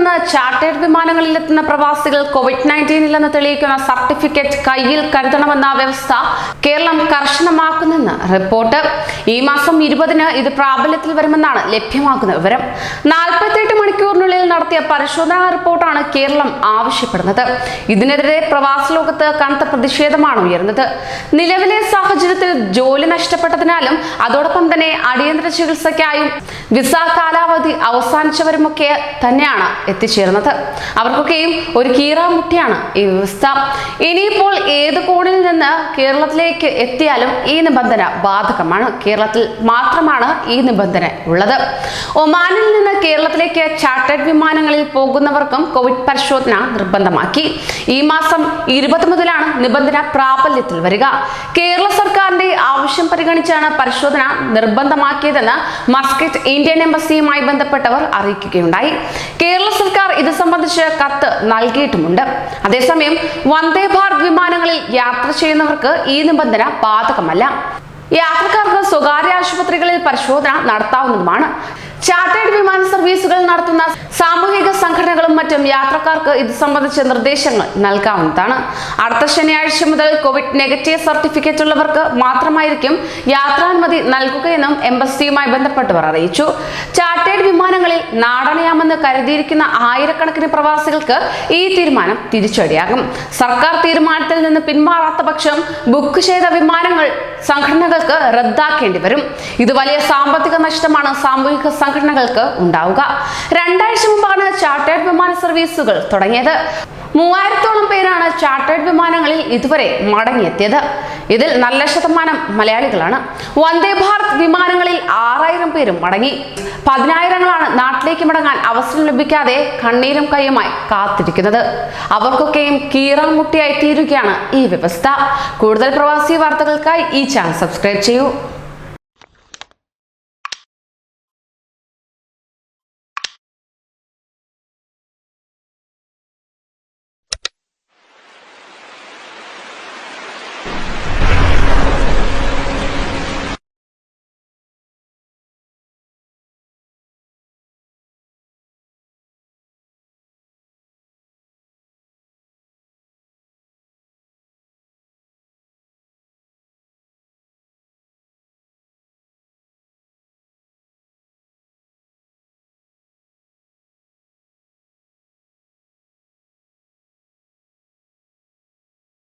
നിന്ന് ചാർട്ടേഡ് വിമാനങ്ങളിൽ എത്തുന്ന പ്രവാസികൾ കോവിഡ് നയന്റീനിലെന്ന് തെളിയിക്കുന്ന സർട്ടിഫിക്കറ്റ് കയ്യിൽ കരുതണമെന്ന വ്യവസ്ഥ കേരളം കർശനമാക്കുന്നെന്ന് റിപ്പോർട്ട്. ഈ മാസം ഇരുപതിന് ഇത് പ്രാബല്യത്തിൽ വരുമെന്നാണ് ലഭ്യമാക്കുന്ന വിവരം. നാൽപ്പത്തിയെട്ട് മണിക്കൂറിനുള്ളിൽ നടത്തിയ പരിശോധനാ റിപ്പോർട്ടാണ് കേരളം ആവശ്യപ്പെടുന്നത്. ഇതിനെതിരെ പ്രവാസ ലോകത്ത് കനത്ത പ്രതിഷേധമാണ് ഉയർന്നത് നിലവിലെ സാഹചര്യത്തിൽ ജോലി നഷ്ടപ്പെട്ടതിനാലും അതോടൊപ്പം തന്നെ അടിയന്തര ചികിത്സയ്ക്കായും വിസ കാലാവധി അവസാനിച്ചവരുമൊക്കെ തന്നെയാണ് എത്തിച്ചേർന്നത്. അവർക്കൊക്കെയും ഒരു കീറാമുട്ടിയാണ് ഈ വ്യവസ്ഥ. ഇനിയിപ്പോൾ ഏത് കോണിൽ നിന്ന് കേരളത്തിലേക്ക് എത്തിയാലും ഈ നിബന്ധന ബാധകമാണ്. കേരളത്തിൽ മാത്രമാണ് ഈ നിബന്ധന ഉള്ളത്. ഒമാനിൽ നിന്ന് കേരളത്തിലേക്ക് ചാർട്ടേഡ് വിമാനങ്ങളിൽ പോകുന്നവർക്കും കോവിഡ് പരിശോധന നിർബന്ധമാക്കി. ഈ മാസം ഇരുപത് മുതലാണ് നിബന്ധന പ്രാബല്യത്തിൽ വരിക. കേരള സർക്കാരിന്റെ ആവശ്യം പരിഗണിച്ചാണ് പരിശോധന നിർബന്ധമാക്കിയതെന്ന് മസ്കറ്റ് ഇന്ത്യൻ എംബസിയുമായി ബന്ധപ്പെട്ടവർ അറിയിക്കുകയുണ്ടായി. കേരള സർക്കാർ ഇത് സംബന്ധിച്ച് കത്ത് നൽകിയിട്ടുമുണ്ട്. അതേസമയം വന്ദേ ഭാരത് വിമാനങ്ങളിൽ യാത്ര ചെയ്യുന്നവർക്ക് ഈ നിബന്ധന ബാധകമല്ല. യാത്രക്കാർക്ക് സ്വകാര്യ ആശുപത്രികളിൽ പരിശോധന നടത്താവുന്നതുമാണ്. ചാർട്ടേഡ് വിമാന സർവീസുകൾ നടത്തുന്ന സാമൂഹിക സംഘടനകളും മറ്റും യാത്രക്കാർക്ക് ഇത് സംബന്ധിച്ച നിർദ്ദേശങ്ങൾ നൽകാവുന്നതാണ്. അടുത്ത ശനിയാഴ്ച മുതൽ കോവിഡ് നെഗറ്റീവ് സർട്ടിഫിക്കറ്റ് ഉള്ളവർക്ക് മാത്രമായിരിക്കും യാത്രാനുമതി നൽകുകയെന്നും എംബസിയുമായി ബന്ധപ്പെട്ടവർ അറിയിച്ചു. ചാർട്ടേഡ് വിമാനങ്ങളിൽ നാടണയാമെന്ന് കരുതിയിരിക്കുന്ന ആയിരക്കണക്കിന് പ്രവാസികൾക്ക് ഈ തീരുമാനം തിരിച്ചടിയാകും. സർക്കാർ തീരുമാനത്തിൽ നിന്ന് പിന്മാറാത്ത പക്ഷം ബുക്ക് ചെയ്ത വിമാനങ്ങൾ സംഘടനകൾക്ക് റദ്ദാക്കേണ്ടി വരും. ഇത് വലിയ സാമ്പത്തിക നഷ്ടമാണ് സാമൂഹിക സംഘടനകൾക്ക് ഉണ്ടാവുക. രണ്ടാഴ്ച മുമ്പാണ് ചാർട്ടേഡ് വിമാന സർവീസുകൾ തുടങ്ങിയത്. മൂവായിരത്തോളം പേരാണ് ചാർട്ടേഡ് വിമാനങ്ങളിൽ ഇതുവരെ മടങ്ങിയെത്തിയത്. ഇതിൽ നല്ല ശതമാനം മലയാളികളാണ്. വന്ദേ ഭാരത് വിമാനങ്ങളിൽ ആറായിരം പേരും മടങ്ങി. പതിനായിരങ്ങളാണ് നാട്ടിലേക്ക് മടങ്ങാൻ അവസരം ലഭിക്കാതെ കണ്ണീരും കൈയുമായി കാത്തിരിക്കുന്നത്. അവർക്കൊക്കെയും കീറാമുട്ടിയായി തീരുകയാണ് ഈ വ്യവസ്ഥ. കൂടുതൽ പ്രവാസി വാർത്തകൾക്കായി ഈ ചാനൽ സബ്സ്ക്രൈബ് ചെയ്യൂ.